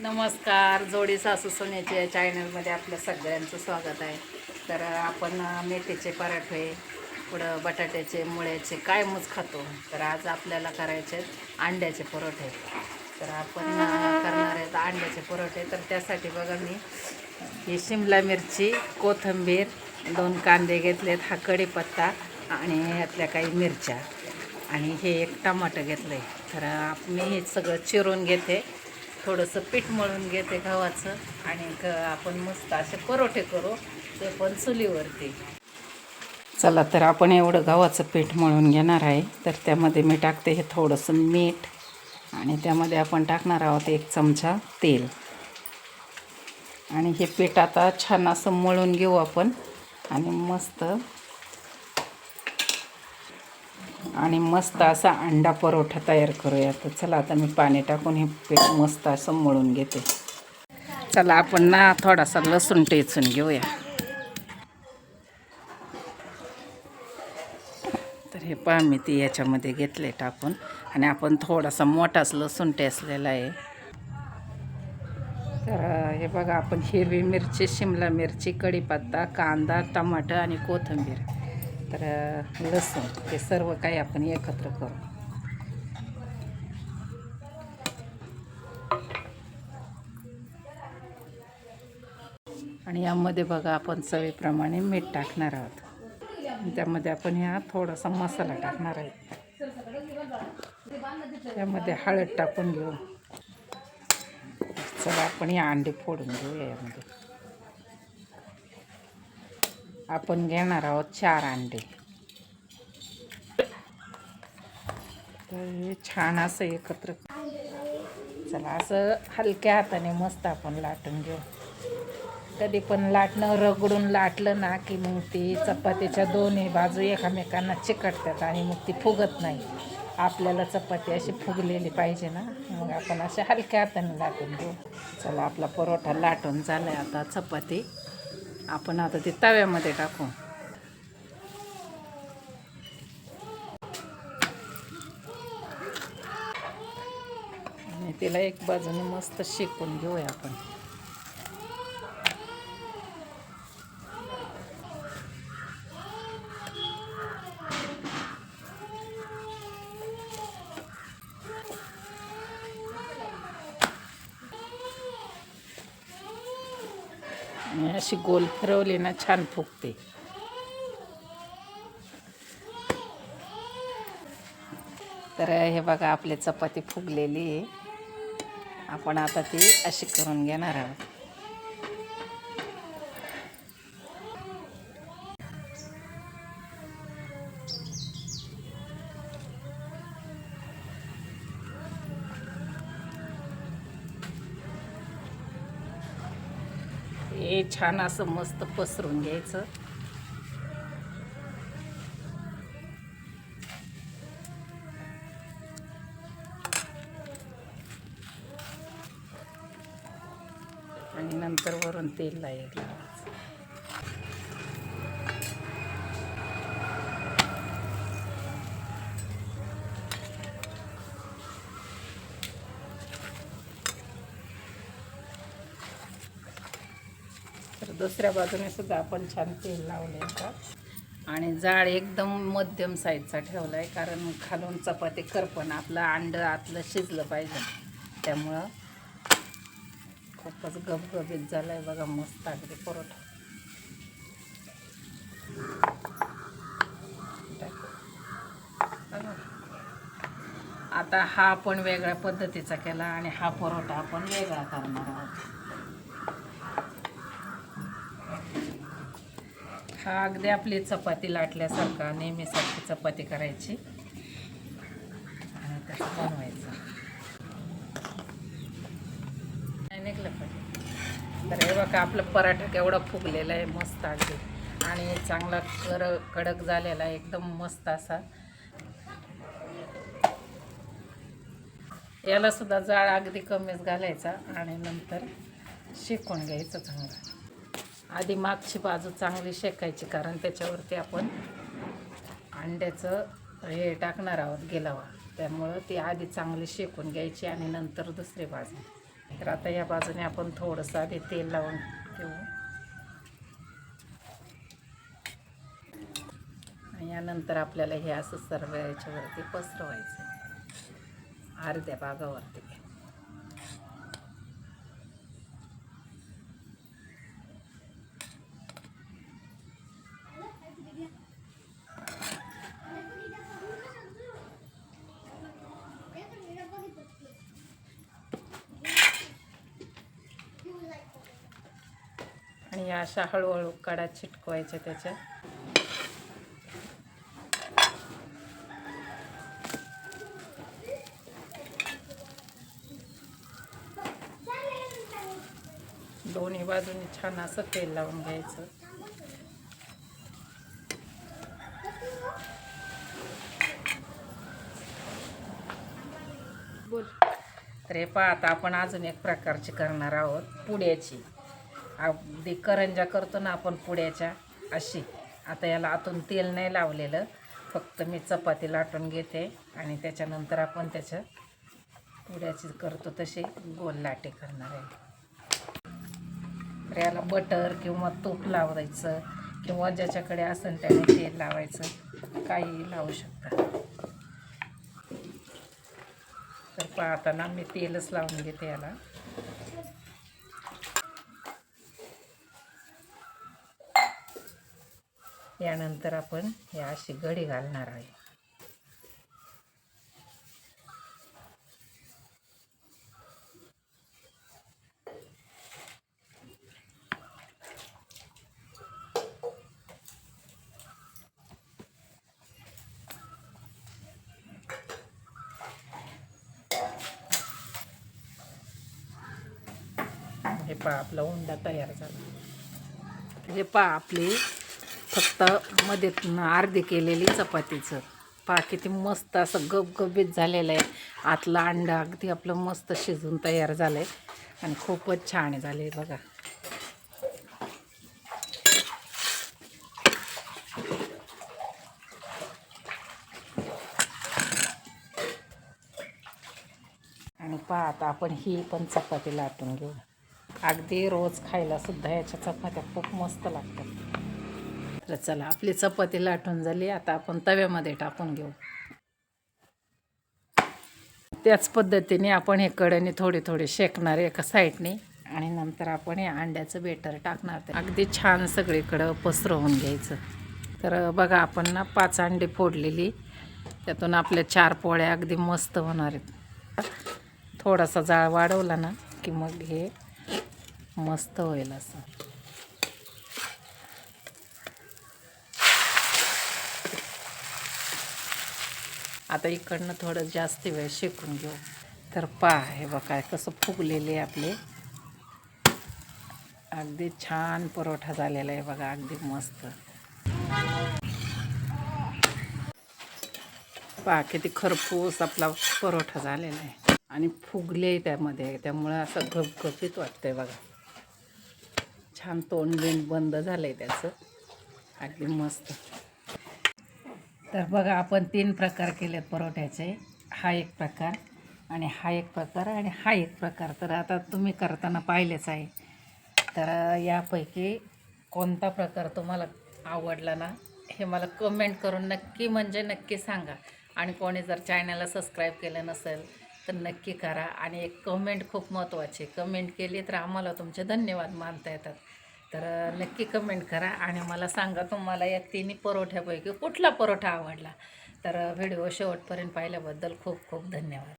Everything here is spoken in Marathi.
नमस्कार जोडी सासू सोन्याच्या चॅनलमध्ये आपलं सगळ्यांचं स्वागत आहे. तर आपण मेथीचे पराठे पुढं बटाट्याचे मुळ्याचे काय मूज खातो? तर आज आपल्याला करायचे आहेत अंड्याचे परोठे. तर आपण करणार आहेत अंड्याचे परोठे. तर त्यासाठी बघा मी ही शिमला मिरची कोथिंबीर दोन कांदे घेतलेत हा कढीपत्ता आणि यातल्या काही मिरच्या. आणि हे एक टमाटर घेतलं आहे तर मी हे सगळं चिरून घेते. थोडंसं पीठ मळून घेते गव्हाचं आणि ग आपण मस्त असे परोठे करू ते पण चुलीवरती. चला तर आपण एवढं गव्हाचं पीठ मळून घेणार आहे. तर त्यामध्ये मी टाकते हे थोडंसं मीठ आणि त्यामध्ये आपण टाकणार आहोत एक चमचा तेल. आणि हे पीठ आता छान असं मळून घेऊ आपण आणि मस्त आणि मस्त असा अंडा परोठा तयार करूया. तर चला आता मी पाणी टाकून हे पीठ मस्त असं मळून घेते. चला आपण ना थोडासा लसूण टेचून घेऊया. तर हे पहा मी ती याच्यामध्ये घेतले टाकून. आणि आपण थोडासा मोठाच लसूण टेचलेला आहे. तर हे बघा आपण हिरवी मिरची शिमला मिरची कढीपत्ता कांदा टमाटर आणि कोथिंबीर. तर लसूण हे सर्व काही आपण एकत्र करू. आणि यामध्ये बघा आपण चवीप्रमाणे मीठ टाकणार आहोत. त्यामध्ये आपण ह्या थोडासा मसाला टाकणार आहोत. त्यामध्ये हळद टाकून घेऊ. चला आपण या अंडे फोडून घेऊ यामध्ये. आपण घेणार आहोत चार अंडे. तर हे छान असं एकत्र चला असं हलक्या हाताने मस्त आपण लाटून घेऊ. कधी पण लाटणं रगडून लाटलं ना की मग ती चपातीच्या दोन्ही बाजू एकामेकांना चिकटतात आणि मग ती फुगत नाही. आपल्याला चपाती अशी फुगलेली पाहिजे ना. मग आपण अशा हलक्या हाताने लाटून घेऊ. चला आपला परोठा लाटून झाला आहे आता चपाती. आपण आता ते तव्यामध्ये टाकू. आणि तिला एक बाजूने मस्त शेकून घेऊया आपण. आणि अशी गोल फिरवली ना छान फुगते. तर हे बघा आपली चपाती फुगलेली आहे. आपण आता ती अशी करून घेणार आहोत. हे छान असं मस्त पसरून घ्यायचं. आणि नंतर वरून तेल लावायचं तर दुसऱ्या बाजूने सुद्धा आपण छान तेल लावले का आणि जाळ एकदम मध्यम साईजचा ठेवला आहे कारण खालून चपाती करपण आपलं अंड आतलं शिजलं पाहिजे. त्यामुळं खूपच गबगबीत झालं आहे बघा मस्त अगदी परोठा. आता हा आपण वेगळ्या पद्धतीचा केला आणि हा परोठा आपण वेगळा करणार आहोत. हा अगदी आपली चपाती लाटल्यासारखा नेहमीसारखी चपाती करायची. आणि त्याचं बनवायचं. नाही निघलं पाहिजे तर हे बघा आपलं पराठा केवढा फुगलेला आहे मस्त अगदी. आणि चांगला कर कडक झालेला आहे एकदम मस्त असा. यालासुद्धा जाळ अगदी कमीच घालायचा आणि नंतर शेकून घ्यायचं चांगलं. आधी मागची बाजू चांगली शेकायची कारण त्याच्यावरती आपण अंड्याचं हे टाकणार आहोत गेलावा. त्यामुळं ती आधी चांगली शेकून घ्यायची आणि नंतर दुसरी बाजू. तर आता या बाजूने आपण थोडंसं आधी तेल लावून घेऊ यानंतर आपल्याला हे असं सर्व याच्यावरती पसरवायचं अर्ध्या भागावरती. आणि या अशा हळूहळू कडा चिटकवायच्या त्याच्या. दोन्ही बाजूनी छान असं तेल लावून घ्यायचं. बोल. तर हे पहा आता आपण अजून एक प्रकारची करणार आहोत पुड्याची. अगदी करंजा करतो ना आपण पुड्याच्या अशी. आता याला आतून तेल नाही लावलेलं फक्त मी चपाती लाटून घेते आणि त्याच्यानंतर आपण त्याच्या पुड्याची करतो तशी गोल लाटे करणार आहे. तर याला बटर किंवा तूप लावायचं किंवा ज्याच्याकडे असेल त्याने तेल लावायचं काही लावू शकता. तर पाहताना मी तेलच लावून घेते याला. यानंतर आपण हे अशी गडी घालणार आहे. हे पहा आपला उंडा तयार झाला. हे पहा आपली फक्त मध्ये अर्धी केलेली चपातीचं. पहा किती मस्त असं गबगबीत झालेलं आहे. आतलं अंडा अगदी आपलं मस्त शिजून तयार झालं आहे आणि खूपच छान झाले बघा. आणि पहा आता आपण ही पण चपाती लाटून घेऊ. अगदी रोज खायला सुद्धा याच्या चपात्या खूप मस्त लागतात. तर चला आपली चपाती लाटून झाली. आता आपण तव्यामध्ये टाकून घेऊ. त्याच पद्धतीने आपण हे कडेने थोडे थोडे शेकणार एका साईडने. आणि नंतर आपण हे अंड्याचं बेटर टाकणार. ते अगदी छान सगळीकडं पसरवून घ्यायचं. तर बघा आपण ना पाच अंडी फोडलेली. त्यातून आपल्या चार पोळ्या अगदी मस्त होणार आहेत. थोडासा जाळ वाढवला ना की मग हे मस्त होईल असं. आता इकडनं थोडं जास्त वेळ शेकून घेऊ. तर पहा हे बघा कसं फुगलेले आपले. अगदी छान परोठा झालेला आहे बघा अगदी मस्त. पहा किती खरपूस आपला परोठा झालेला आहे. आणि फुगले त्यामध्ये त्यामुळं असं घपघपीत वाटतंय बघा. छान तोंड बिंड बंद झालं आहे त्याचं. अगदी मस्त. तर बघा आपण तीन प्रकार केलेत परोठ्याचे. हा एक प्रकार आणि हा एक प्रकार आणि हा एक प्रकार. तर आता तुम्ही करताना पाहिलेच आहे. तर यापैकी कोणता प्रकार तुम्हाला आवडला ना हे मला कमेंट करून नक्की म्हणजे नक्की सांगा. आणि कोणी जर चॅनलला सबस्क्राईब केलं नसेल तर नक्की करा. आणि एक कमेंट खूप महत्त्वाची कमेंट केली तर आम्हाला तुमचे धन्यवाद मानता येतात. तर नक्की कमेंट करा आणि मला सांगा तुम्हाला या तिन्ही परोठ्यापैकी कुठला परोठा आवडला. तर व्हिडिओ शेवटपर्यंत पाहिल्याबद्दल खूप खूप धन्यवाद.